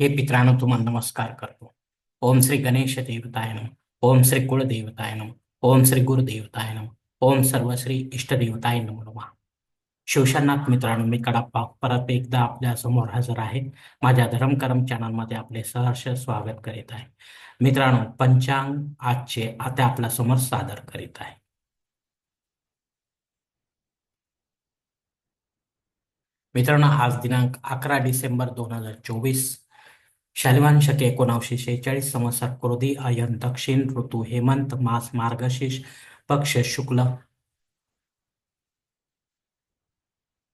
हे पित्रांनो तुम्हाला नमस्कार करतो. ओम श्री गणेश देवताय नम. ओम श्री कुळ नम. ओम श्री गुरुदेवताय नम. ओम सर्व श्री इष्टदेवताय नम नमः. शिवशनाथ मित्रांनो मी कडाप्पा परत एकदा आपल्यासमोर हजर आहे. माझ्या धर्मकरम चॅनलमध्ये आपले सहर्ष स्वागत करीत आहे. मित्रांनो पंचांग आजचे आता आपल्यासमोर सादर करीत आहे. मित्रांनो आज दिनांक अकरा डिसेंबर दोन हजार चोवीस शालिवान शके एकोणावीसशे शेहेचाळीस संवत्सर क्रोधी अयन दक्षिण ऋतू हेमंत मास मार्गशीर्ष पक्ष शुक्ल.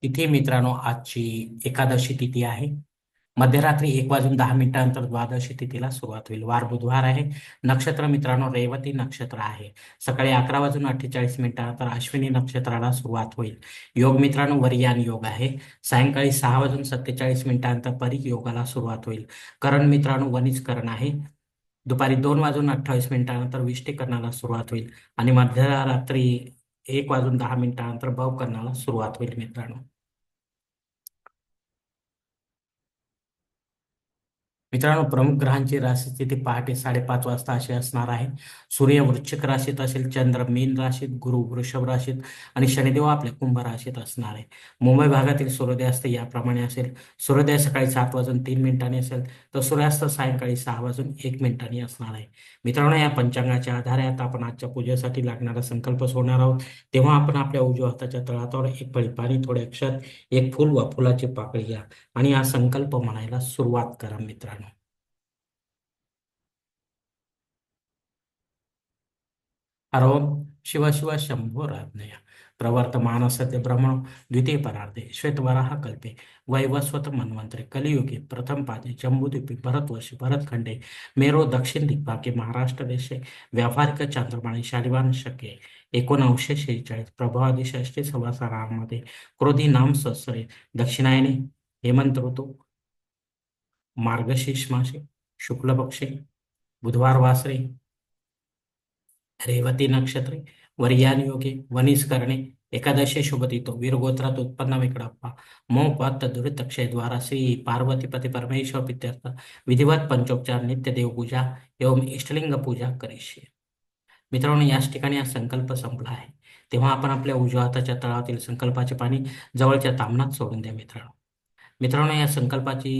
तिथे मित्रांनो आजची एकादशी तिथी आहे. मध्यरात्री एक वाजून दहा मिनिटानंतर द्वादशी तिथीला सुरुवात होईल. वार बुधवार आहे. नक्षत्र मित्रांनो रेवती नक्षत्र आहे. सकाळी अकरा वाजून अठ्ठेचाळीस मिनिटानंतर अश्विनी नक्षत्राला सुरुवात होईल. योग मित्रांनो वरियान योग आहे. सायंकाळी सहा वाजून सत्तेचाळीस मिनिटानंतर परीक योगाला सुरुवात होईल. करण मित्रांनो वनिजकरण आहे. दुपारी दोन वाजून अठ्ठावीस मिनिटानंतर विष्टीकरणाला सुरुवात होईल. आणि मध्यरात्री एक वाजून दहा मिनिटानंतर भवकरणाला सुरुवात होईल मित्रांनो. मित्रांनो प्रमुख ग्रहांची राशीस्थिती पहाटे साडेपाच वाजता अशी असणार आहे. सूर्य वृश्चिक राशीत असेल चंद्र मीन राशीत गुरु वृषभ राशीत आणि शनिदेव आपल्या कुंभ राशीत असणार आहे. मुंबई भागातील सूर्योदयास्त याप्रमाणे असेल. सूर्योदय सकाळी सात वाजून तीन मिनिटांनी असेल तर सूर्यास्त सायंकाळी सहा वाजून एक मिनिटांनी असणार आहे. मित्रांनो या पंचांगाच्या आधारे आता आपण आजच्या पूजेसाठी लागणारा संकल्प सोडणार आहोत. तेव्हा आपण आपल्या उजव्या हाताच्या तळातावर एक पळी पाणी थोडे अक्षर एक फुल व फुलाची पाकळी घ्या आणि हा संकल्प म्हणायला सुरुवात करा मित्रांनो. अरोम शिव शिव शंभो राज्ञया प्रवर्तमान सत्य ब्रह्मण द्वितीय परार्धे श्वेतवराह कल्पे वैवस्वत मन्वंतरे कलियुगे प्रथम पादे जम्बूद्वीपे भरतवर्षी भरतखंडे मेरो दक्षिण दिग्भागे महाराष्ट्र देशे व्यावहारिक चांद्रमाणी शालिवान शके एकोणऐंशी शेहेचाळीस प्रभावादी षष्टी संवत्सरामध्ये क्रोधी नाम सहस्रे दक्षिणायने हेमंत ऋतू मार्गशीर्ष मासे शुक्ल पक्षे बुधवार वासरे रेवती नक्षत्रे वर्यान योगे वनिस करणे एकादशी शुभतितो वीरगोत्रात उत्पन्न विकडाप्पा मोपात दुरितक्षय द्वारा श्री पार्वतीपती परमेश्वर पित्यर्थ विधिवत पंचोपचार नित्य देवपूजा एवं इष्टलिंग पूजा करीशे मित्रांनो याच ठिकाणी हा संकल्प संपला आहे. तेव्हा आपण आपल्या उजव्या हाताच्या तळातील संकल्पाचे पाणी जवळच्या तामणात सोडून द्या मित्रांनो. मित्रांनो या संकल्पाची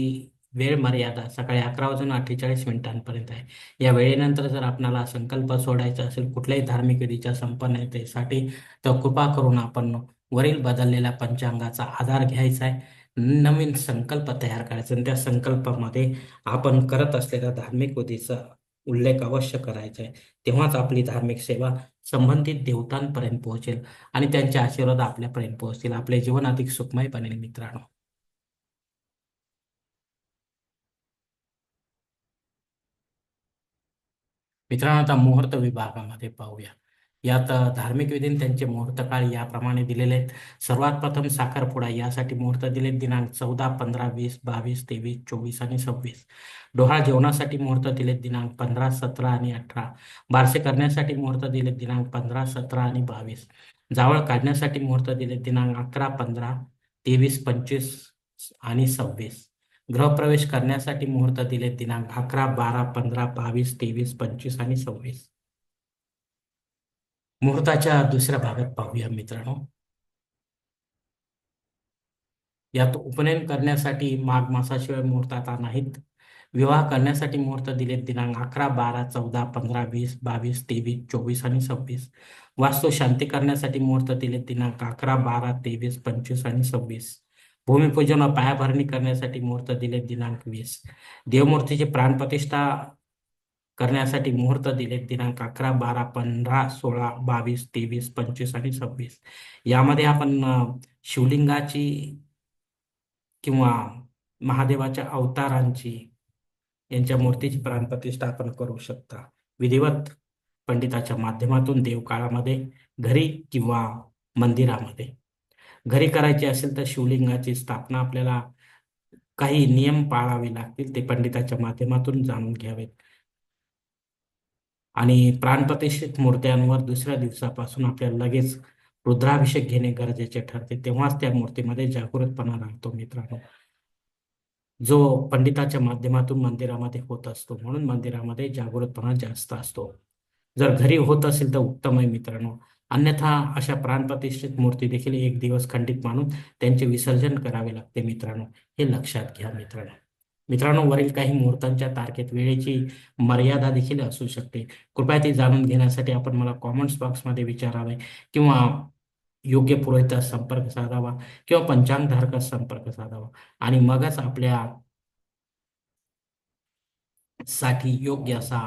वेळ मर्यादा सकाळी अकरा वाजून अठ्ठेचाळीस मिनिटांपर्यंत आहे. या वेळेनंतर जर आपणाला संकल्प सोडायचा असेल कुठल्याही धार्मिक विधीच्या संपन्नतेसाठी तर कृपा करून आपण वरील बदललेल्या पंचांगाचा आधार घ्यायचा आहे. नवीन संकल्प तयार करायचा आणि त्या संकल्पामध्ये आपण करत असलेल्या धार्मिक विधीचा उल्लेख अवश्य करायचा आहे. तेव्हाच आपली धार्मिक सेवा संबंधित देवतांपर्यंत पोहोचेल आणि त्यांचे आशीर्वाद आपल्यापर्यंत पोहोचतील. आपले जीवन अधिक सुखमय बनेल मित्रांनो. मित्रांनो आता मुहूर्त विभागामध्ये पाहूया. यात धार्मिक विधीन त्यांचे मुहूर्त काळ याप्रमाणे दिलेले आहेत. सर्वात प्रथम साखरपुडा यासाठी मुहूर्त दिले दिनांक चौदा पंधरा वीस बावीस तेवीस चोवीस आणि सव्वीस. डोहाळ जेवणासाठी मुहूर्त दिले दिनांक पंधरा सतरा आणि अठरा. बारसे करण्यासाठी मुहूर्त दिले दिनांक पंधरा सतरा आणि बावीस. जावळ काढण्यासाठी मुहूर्त दिले दिनांक अकरा पंधरा तेवीस पंचवीस आणि सव्वीस. गृहप्रवेश करण्यासाठी मुहूर्त दिले दिनांक अकरा बारा पंधरा बावीस तेवीस पंचवीस आणि सव्वीस. मुहूर्ताच्या दुसऱ्या भागात पाहूया मित्रांनो. यात उपनयन करण्यासाठी माघ मासाशिवाय मुहूर्त आता नाहीत. विवाह करण्यासाठी मुहूर्त दिले दिनांक अकरा बारा चौदा पंधरा वीस बावीस तेवीस चोवीस आणि सव्वीस. वास्तू शांती करण्यासाठी मुहूर्त दिले दिनांक अकरा बारा तेवीस पंचवीस आणि सव्वीस. भूमिपूजन व पायाभरणी करण्यासाठी मुहूर्त दिले दिनांक वीस. देवमूर्तीची प्राणप्रतिष्ठा करण्यासाठी मुहूर्त दिले दिनांक अकरा बारा पंधरा सोळा बावीस तेवीस पंचवीस आणि सव्वीस. यामध्ये आपण शिवलिंगाची किंवा महादेवाच्या अवतारांची यांच्या मूर्तीची प्राणप्रतिष्ठा आपण करू शकता. विधिवत पंडिताच्या माध्यमातून देवकाळामध्ये घरी किंवा मंदिरामध्ये. घरी करायची असेल तर शिवलिंगाची स्थापना आपल्याला काही नियम पाळावे लागतील ते पंडिताच्या माध्यमातून जाणून घ्यावेत आणि प्राणप्रतिष्ठित मूर्त्यांवर दुसऱ्या दिवसापासून आपल्याला लगेच रुद्राभिषेक घेणे गरजेचे ठरते तेव्हाच त्या मूर्तीमध्ये जागृतपणा राहतो मित्रांनो. जो पंडिताच्या माध्यमातून मंदिरामध्ये होत असतो म्हणून मंदिरामध्ये जागृतपणा जास्त असतो. जर घरी होत असेल तर उत्तम आहे मित्रांनो. अन्यथा अशा प्राणप्रतिष्ठित मूर्ती देखील एक दिवस खंडित मानून त्यांचे विसर्जन करावे लागते मित्रांनो. हे लक्षात घ्या मित्रांनो. मित्रांनो वरील काही मुहूर्तांच्या तारखेत वेळेची मर्यादा देखील असू शकते. कृपया ती जाणून घेण्यासाठी आपण मला कॉमेंट्स बॉक्समध्ये विचारावे किंवा योग्य पुरोहितास संपर्क साधावा किंवा पंचांगधारकास संपर्क साधावा आणि मगच आपल्या साठी योग्य असा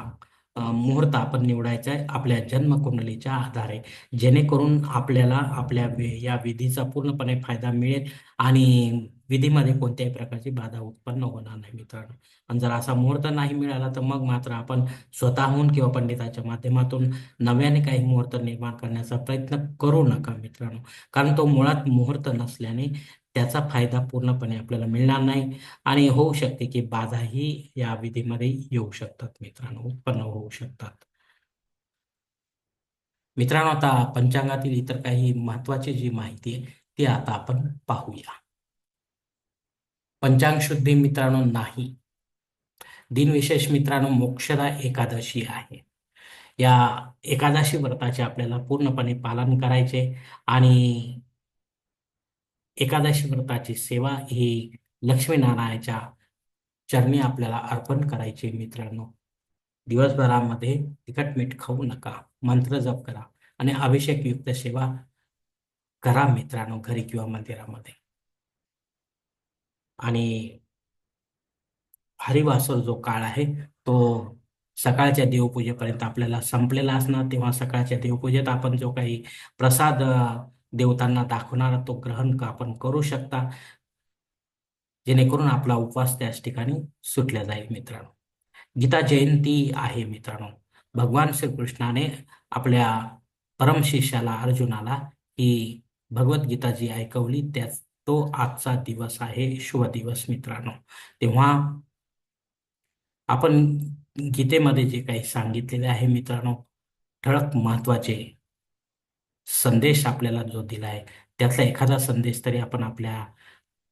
मुहूर्त आपण निवडायचा आहे आपल्या जन्मकुंडलीच्या आधारे. जेणेकरून आपल्याला आपल्या या विधीचा पूर्णपणे फायदा मिळेल आणि विधीमध्ये कोणत्याही प्रकारची बाधा उत्पन्न होणार नाही मित्रांनो. आणि जर असा मुहूर्त नाही मिळाला तर मग मात्र आपण स्वतःहून किंवा पंडिताच्या माध्यमातून नव्याने काही मुहूर्त निर्माण करण्याचा प्रयत्न करू नका मित्रांनो. कारण तो मुळात मुहूर्त नसल्याने त्याचा फायदा पूर्णपणे आपल्याला मिळणार नाही आणि होऊ शकते की बाधाही या विधीमध्ये येऊ शकतात मित्रांनो उत्पन्न होऊ शकतात. मित्रांनो आता पंचांगातील इतर काही महत्वाची जी माहिती आहे ती आता आपण पाहूया. पंचांग शुद्धी मित्रांनो नाही. दिनविशेष मित्रांनो मोक्षदा एकादशी आहे. या एकादशी व्रताचे आपल्याला पूर्णपणे पालन करायचे आणि एकादशी व्रताची सेवा ही लक्ष्मीनारायणाच्या चरणी आपल्याला अर्पण करायची मित्रांनो. दिवसभरामध्ये तिखट मीठ खाऊ नका मंत्र जप करा आणि अभिषेक युक्त सेवा करा मित्रांनो घरी किंवा मंदिरामध्ये. आणि हरिवासर जो काळ आहे तो सकाळच्या देवपूजेपर्यंत आपल्याला संपलेला असणार. तेव्हा सकाळच्या देवपूजेत आपण जो काही प्रसाद देवतांना दाखवणारा तो ग्रहण आपण करू शकता? जेणेकरून आपला उपवास त्याच ठिकाणी सुटल्या जाईल मित्रांनो. गीता जयंती आहे मित्रांनो. भगवान श्रीकृष्णाने आपल्या परमशिष्याला अर्जुनाला ही भगवद्गीता जी ऐकवली त्याच तो आजचा दिवस आहे शुभ दिवस मित्रांनो. तेव्हा आपण गीतेमध्ये जे काही सांगितलेले आहे मित्रांनो ठळक महत्त्वाचे संदेश आपल्याला जो दिला आहे त्यातला एखादा संदेश तरी आपण आपल्या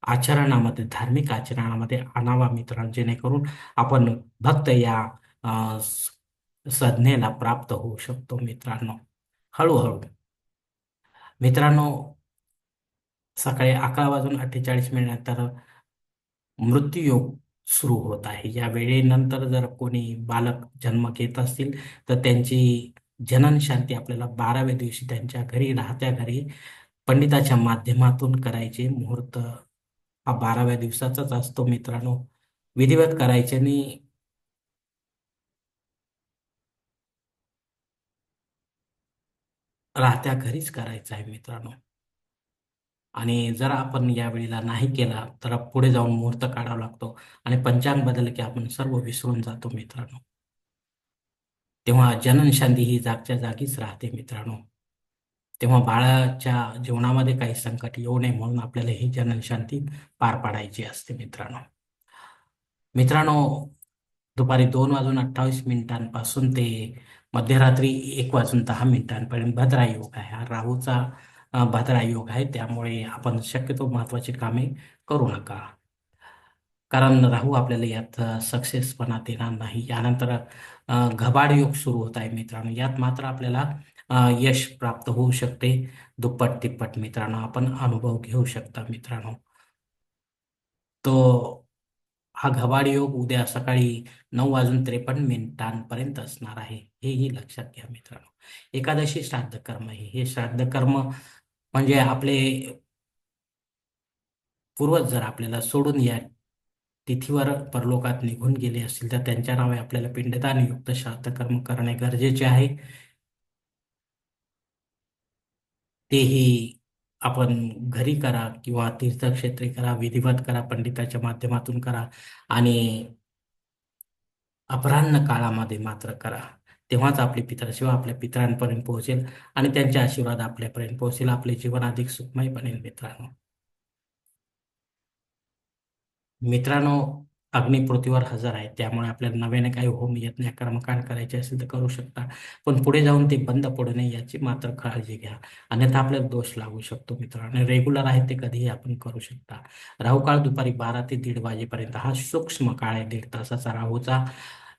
आचरणामध्ये धार्मिक आचरणामध्ये आणावा मित्रांनो जेणेकरून आपण भक्त या संज्ञेला प्राप्त होऊ शकतो मित्रांनो. हळूहळू. मित्रांनो सकाळी अकरा वाजून अठ्ठेचाळीस मिनिटानंतर मृत्यूयोग सुरू होत आहे. या वेळेनंतर जर कोणी बालक जन्म घेत असतील तर त्यांची जनन शांती आपल्याला बाराव्या दिवशी त्यांच्या घरी राहत्या घरी पंडिताच्या माध्यमातून करायचे मुहूर्त. हा बाराव्या दिवसाचाच असतो मित्रांनो. विधिवत करायचे आणि राहत्या घरीच करायचं आहे मित्रांनो. आणि जर आपण या वेळेला नाही केला तर पुढे जाऊन मुहूर्त काढावा लागतो. आणि पंचांग बदल की आपण सर्व विसरून जातो मित्रांनो. तेव्हा जननशांती ही जागच्या जागीच राहते मित्रांनो. तेव्हा बाळाच्या जीवनामध्ये काही संकट येऊ नये म्हणून आपल्याला ही जननशांती पार पाडायची असते मित्रांनो. मित्रांनो दुपारी दोन वाजून अठ्ठावीस मिनिटांपासून ते मध्यरात्री एक वाजून दहा मिनिटांपर्यंत भद्रा योग आहे. हा राहूचा भद्रा योग आहे. त्यामुळे आपण शक्यतो महत्वाची कामे करू नका. कारण राहू आपल्याला यात सक्सेसपणा देणार नाही. यानंतर घबाड योग सुरू होत आहे मित्रांनो. यात मात्र आपल्याला यश प्राप्त होऊ शकते. दुप्पट तिप्पट मित्रांनो आपण अनुभव घेऊ शकता मित्रांनो. तो हा घबाड योग उद्या सकाळी नऊ वाजून त्रेपन्न मिनिटांपर्यंत असणार आहे. हेही लक्षात घ्या मित्रांनो. एकादशी श्राद्ध कर्म आहे. हे श्राद्ध कर्म म्हणजे आपले पूर्वज जर आपल्याला सोडून या तिथीवर परलोकात निघून गेले असतील तर त्यांच्या नावे आपल्याला पिंडदानयुक्त युक्त करणे गरजेचे आहे. तेही आपण घरी करा किंवा तीर्थक्षेत्री करा विधिवत करा पंडिताच्या माध्यमातून करा आणि अपराह्न काळामध्ये मात्र करा. तेव्हाच आपली पित्राशिवा आपल्या पितरांपर्यंत पोहोचेल आणि त्यांचे आशीर्वाद आपल्यापर्यंत पोहोचेल. आपले जीवन अधिक सुखमय बनेल मित्रांनो. मित्रांनो अग्निपृथ्वीवर हजर आहे. त्यामुळे आपल्याला नव्याने काही होम यज्ञ कर्मकांड करायचे असेल तर करू शकता. पण पुढे जाऊन ते बंद पडू नये याची मात्र काळजी घ्या. अन्यथा आपल्याला दोष लागू शकतो मित्र आणि रेग्युलर आहे ते कधीही आपण करू शकता. राहू काळ दुपारी बारा ते दीड वाजेपर्यंत. हा सूक्ष्म काळ आहे दीड तासाचा. राहूचा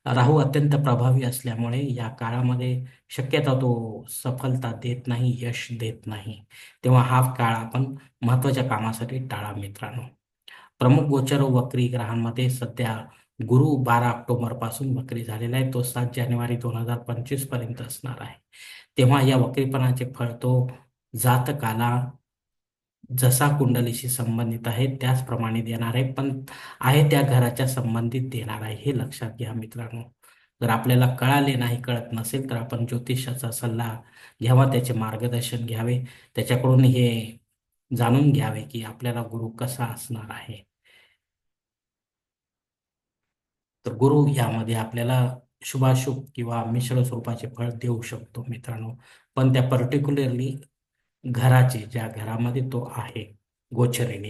राहू अत्यंत प्रभावी असल्यामुळे या काळामध्ये शक्यता तो सफलता देत नाही यश देत नाही. तेव्हा हा काळ आपण महत्त्वाच्या कामासाठी टाळा मित्रांनो. प्रमुख गोचर वक्री ग्रहांमध्ये सध्या गुरु बारा ऑक्टोबरपासून वक्री झालेला आहे. तो सात जानेवारी दोन हजार पंचवीसपर्यंत असणार आहे. तेव्हा या वक्रीपणाचे फळ तो जातकाला जसा कुंडलीशी संबंधित आहे त्याचप्रमाणे देणार आहे. पण आहे त्या घराच्या संबंधित देणार आहे हे लक्षात घ्या मित्रांनो. जर आपल्याला कळाले नाही कळत नसेल तर आपण ज्योतिषाचा सल्ला घ्यावा त्याचे मार्गदर्शन घ्यावे. त्याच्याकडून हे जाणून घ्यावे की आपल्याला गुरु कसा असणार आहे. तर गुरु यामध्ये आपल्याला शुभाशुभ किंवा मिश्र स्वरूपाचे फळ देऊ शकतो मित्रांनो. पण त्या पर्टिक्युलरली घराचे ज्या घरामध्ये तो आहे गोचरेने.